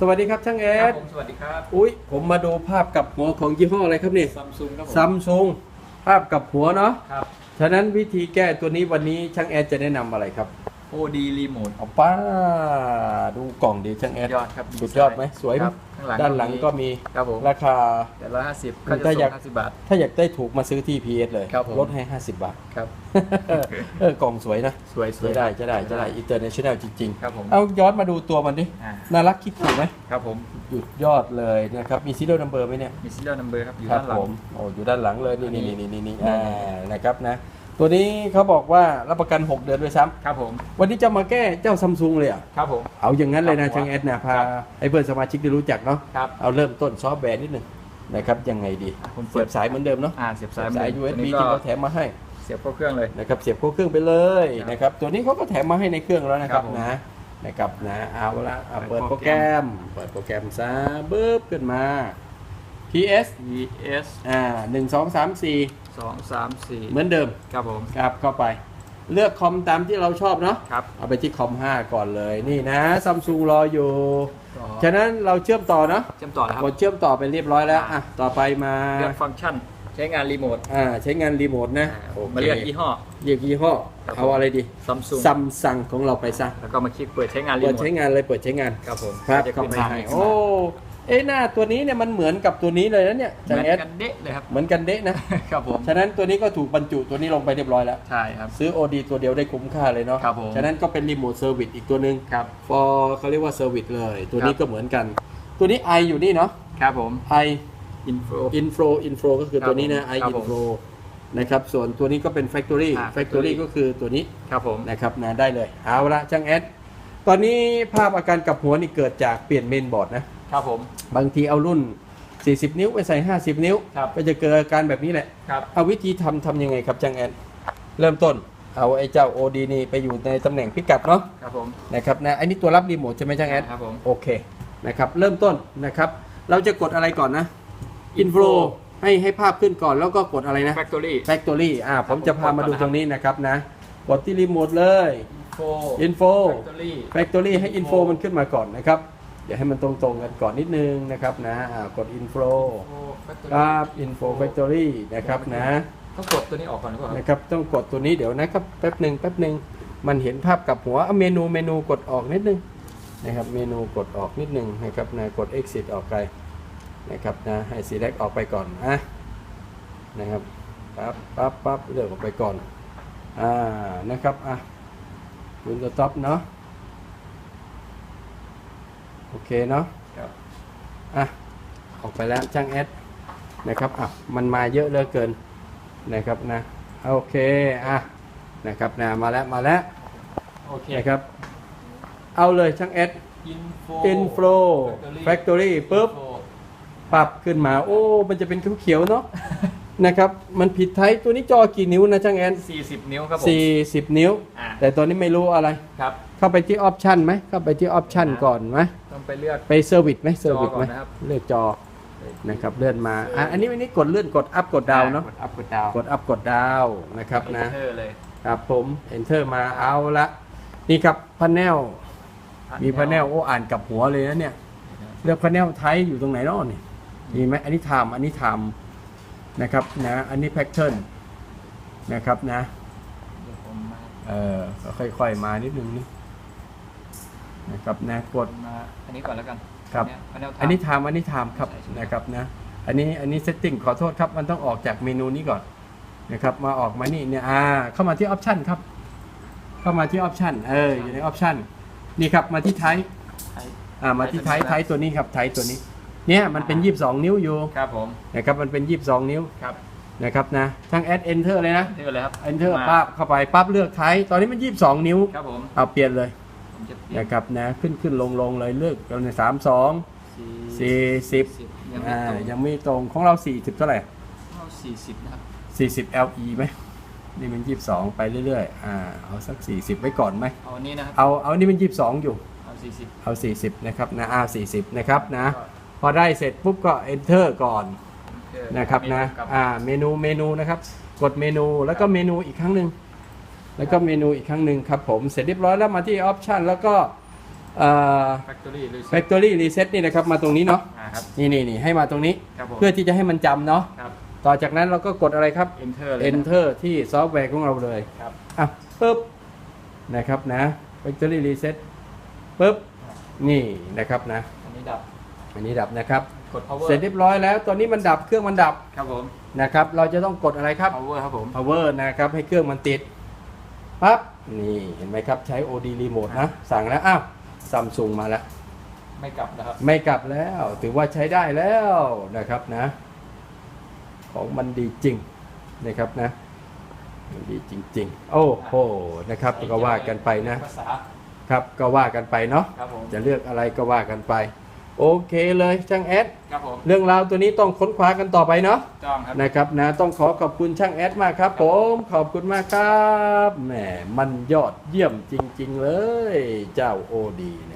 สวัสดีครับช่างเอครับสผมสวัสดีครับอุ้ยผมมาดูภาพกับหัวของยี่ห้ออะไรครับนี่ซัมซุงครับผมซัมซุงภาพกับหัวเนาะครับ ฉะนั้นวิธีแก้ตัวนี้วันนี้ช่างแอดจะแนะนำอะไรครับ OD Remote เอาป้าดูกล่องดีช่างแอดยอดครับสุดยอดไหมสวยไหมครับข้างหลังด้านหลังก็มีครับผมราคาแต่ละห้าสิบถ้าค่าจะอยากส่งห้าสิบบาท ถ้าอยากได้ถูกมาซื้อที่ PS เลยครับผมลดให้50บาทครับเออกล่องสวยนะ สวยสวยจะได้จะได้จะได้อินเตอร์เนชั่นแนลจริงครับผมๆเอาย้อนมาดูตัวมันดิอ่าน่ารักคิดถูกไหมครับผมหยุดยอดเลยนะครับมีซีเรียลนัมเบอร์ไหมเนี่ยมี serial number ครับอยู่ครัด้านหลัผงมโอ้อยู่ด้านหลังเลยนี่อันนี้นี่นี่นี่นี่อ่านะครับนะ ตัวนี้เขาบอกว่ารับประกัน 6 เดือนด้วยซ้ครับผมำวันนี้จะมาแก้เจ้าซัมซุงเลยเหรอะ ครับผม เอาอย่างนั้นเลยนะครับช่างแอดนะพาครับไอ้เพื่อนสมาชิกได้รู้จักเนาะ ครับ เอาเริ่มต้นซอฟต์แวร์นิดหนึ่งนะครับยังไงดีคุณเปิเสียดบสายเหมือนเดิมเนาะอ่าเสียบเสีสายยบสายตัว USB นี้ที่ก็เขาแถมมาให้เสียบเข้าเครื่องเลย นะครับเสียบเข้าเครื่องไปเลยครับนะครับตัวนี้เขาก็แถมมาให้ในเครื่องแล้วนะครับครับผมนะนะครับนะเอาละเอาเปิเปิดดโปโปรรแกแกรรม ม เปิดโปรแกรมซะบึ๊บขึ้นมา PS ES อ่าหนึ่งสองสามสี่ สองสามสี่เหมือนเดิมครับผม ครับเข้าไป เลือกคอมตามที่เราชอบเนาะครับ เอาไปที่คอม 5 ก่อนเลยนี่นะซัมซุงรออยู่ ต่อฉะนั้นเราเชื่อมต่อเนาะเชื่อมต่อแล้วครักบดเชื่อมต่อไปเรียบร้อยแล้วอ่าอะต่อไปมาเลือกฟังก์ชัน ใช้งานรีโมทอ่าใช้งานรีโมทนะอ่าโอเคมาเลือกยี่ห้อเรียกยี่ห้อครับเอาอะไรดีซัมซุงซัมซังของเราไปซะแล้วก็มาคลิกเปิดใช้งานรีเปิดโมทใช้งานเลยเปิดใช้งาน ครับผมครับจะเข้าขึ้นไปทางให้ขึ้นมาโอ้ เอ้หน้าตัวนี้เนี่ยมันเหมือนกับตัวนี้เลยนะเนี่ยเหจังมือนแอดกันเด๊ะเลยครับเหมือนกันเดะนะครับผมฉะนั้นตัวนี้ก็ถูกบรรจุตัวนี้ลงไปเรียบร้อยแล้วใช่ครับซื้อ OD ตัวเดียวได้คุ้มค่าเลยเนาะครับผมฉะนั้นก็เป็นรีโมทเซอร์วิสอีกตัวหนึ่งครับ for เขาเรียกว่าเซอร์วิสเลย ตัวนี้ครับก็เหมือนกัน ตัวนี้ i อยู่นี่เนาะครับผม i info inflow inflow ก็คือครับตัวนี้นะผม i ครับผม inflow นะครับส่วนตัวนี้ก็เป็น factory อ่า factory factory ก็คือตัวนี้ครับผมนะครับนะได้เลยเอาละช่างแอดตอนนี้ภาพอาการกลับหัวนี่เกิดจากเปลี่ยนเมนบอร์ดนะ ครับผม บางทีเอารุ่น 40 นิ้วไปใส่ 50 นิ้ว ครับก็จะเกิดอาการแบบนี้แหละ ครับ เอาวิธีทำทำยังไงครับจังแอน เริ่มต้น เอาไอ้เจ้า OD นี่ไปอยู่ในตำแหน่งพิกัดเนาะ ครับผม นะครับนะอันนี้ตัวรับรีโมทใช่ไหมจังแอนครับผม โอเคนะครับเริ่มต้นนะครับ เราจะกดอะไรก่อนนะ Inflow ให้ให้ภาพขึ้นก่อนแล้วก็กดอะไรนะ factory Factory อ่าผมจะพามาดูตรงนี้นะครับนะ กดที่รีโมทเลย info Info factory Factory ให้ Info มันขึ้นมาก่อนนะครับ เดี๋ยวให้มันตรงๆกันก่อนนิดนึงนะครับนะอ่ากด Info info factory ครับ Info Factory นะครับนะต้องกดตัวนี้ออกก่อนหรือเปล่าครับนะครับต้องกดตัวนี้เดี๋ยวนะครับแป๊บหนึ่งแป๊บหนึ่งมันเห็นภาพกับหัวเอาเมนูเมนูกดออกนิดนึงนะครับเมนูกดออกนิดนึงนะครับนะกด exit ออกไปนะครับนะให้ select ออกไปก่อนอะนะครับปั๊บปั๊บปั๊บเลือกออกไปก่อนอ่านะครับอะคุณจะท็อปเนาะโอ เคเนาะครับอะออกไปแล้วช่างแอดนะครับอะมันมาเยอะเหลือเกินนะครับนะโอเคอะนะครับนะมาแล้วมาแล้วโอเคนะครับ เอาเลยช่างแอด info inflow factory ปุ๊บ info ปรับขึ้นมา โอ้ มันจะเป็นเขียวๆเนาะนะครับ มันผิดไทยตัวนี้จอกี่นิ้วนะช่างแอด40 นิ้วครับผม40 นิ้วอ่าแต่ตัวนี้ไม่รู้อะไรครับ เข้าไปที่ออปชันไหมเข้าไปที่ออปชันก่อนไหมต้องไปเลือกไปเซอร์วิสไหมเซอร์วิสไหมจอก่อนนะครับเลือกจอนะครับเลื่อนมาอะอันนี้อันนี้กดเลื่อนกดอัพกดดาวเนาะกด up กด down กดอัพกดดาวนะครับนะเออเลยครับผม enter มาเอาละนี่ครับพ a น e l มีพ a น e l โอ้อ่านกลับหัวเลยนะเนี่ยเลือกพ a น e l ไทยอยู่ตรงไหนเนาะนี่มีไหมอันนี้ไทม์อันนี้ไทม์นะครับนะอันนี้แพทเทิร์นนะครับนะเดี๋ยวผมมาเออก็ค่อยๆมานิดนึงนี่ นะครับนะกดมาอันนี้ก่อนแล้วกันครับอันเนี้ยอันนี้ไทม์อันนี้ไทม์ครับใช่ใช่นะครับนะอันนี้อันนี้เซตติ้งขอโทษครับ มันต้องออกจากเมนูนี้ก่อนนะครับ มาออกมานี่เนี่ยอ่าเข้ามาที่ออปชันครับ เข้ามาที่ออปชันเอออยู่ในออปชันนี่ครับมาที่ไทป์ใช้อ่ามาที่ไทป์ไทป์ตัวนี้ครับไทป์ตัวนี้ เนี่ยมันเป็น 22 นิ้วอยู่ครับผมนะครับมันเป็น 22 นิ้วครับนะครับนะทั้งแอดเอนเตอร์เลยนะเท่เลยครับเอนเตอร์มาปั๊บเข้าไปปั๊บเลือกไทป์ตอนนี้มัน 22 นิ้วครับผมเอาเปลี่ยนเลย ผมจะเปลี่ยนนะครับนะขึ้นขึ้นลงลงเลยเลือกเราในสามสองสี่สี่สิบยังไม่อ่าตรงยังไม่ตรงของเรา40เท่าไหร่เข้าสี่สิบนะครับ40 LE ไหมนี่มัน22ไปเรื่อยๆอ่าเอาสัก40ไว้ก่อนไหมเอาอันนี้นะครับเอาเอานี่มัน22อยู่ เอาสี่สิบเอา 40 นะครับนะอ่า40 นะครับนะ พอได้เสร็จปุ๊บก็ enter ก่อนนะครับนะ อ่า เมนู เมนูนะครับ กดเมนู แล้วก็เมนูอีกครั้งหนึ่ง แล้วก็เมนูอีกครั้งหนึ่งครับผมเสร็จเรียบร้อยแล้วมาที่ option แล้วก็เอ่อ Factory Reset factory reset นี่นะครับมาตรงนี้เนาะอ่าครับ นี่นี่นี่ให้มาตรงนี้ ครับผม เพื่อที่จะให้มันจำเนาะครับ ต่อจากนั้นเราก็กดอะไรครับ Enter เลยนะ enter ที่ซอฟต์แวร์ของเราเลยครับ อะปึ๊บนะครับนะ factory reset ปึ๊บนี่นะครับนะ อันนี้ดับ อันนี้ดับนะครับ กด power เสร็จเรียบร้อยแล้วตอนนี้มันดับเครื่องมันดับครับผม นะครับ เราจะต้องกดอะไรครับ power ครับผม power นะครับให้เครื่องมันติด ปั๊บนี่เห็นไหมครับใช้ OD remote นะสั่งแล้วอ้าวซัมซุงมาแล้ว ไม่กลับนะครับ ไม่กลับแล้วถือว่าใช้ได้แล้วนะครับนะ ของมันดีจริงนะครับนะมันดีจริง ๆ โอ้โหนะครับก็ว่ากันไปนะภาษาครับก็ว่ากันไปเนาะครับผม จะเลือกอะไรก็ว่ากันไป โอเคเลยช่างแอด ครับผมเรื่องราวตัวนี้ต้องค้นคว้ากันต่อไปเนาะต้องครับ นะครับนะต้องขอขอบคุณช่างแอดมากครับ ผมขอบคุณมากครับแหมมันยอดเยี่ยมจริง ๆ เลย เจ้าโอดีเนี่ย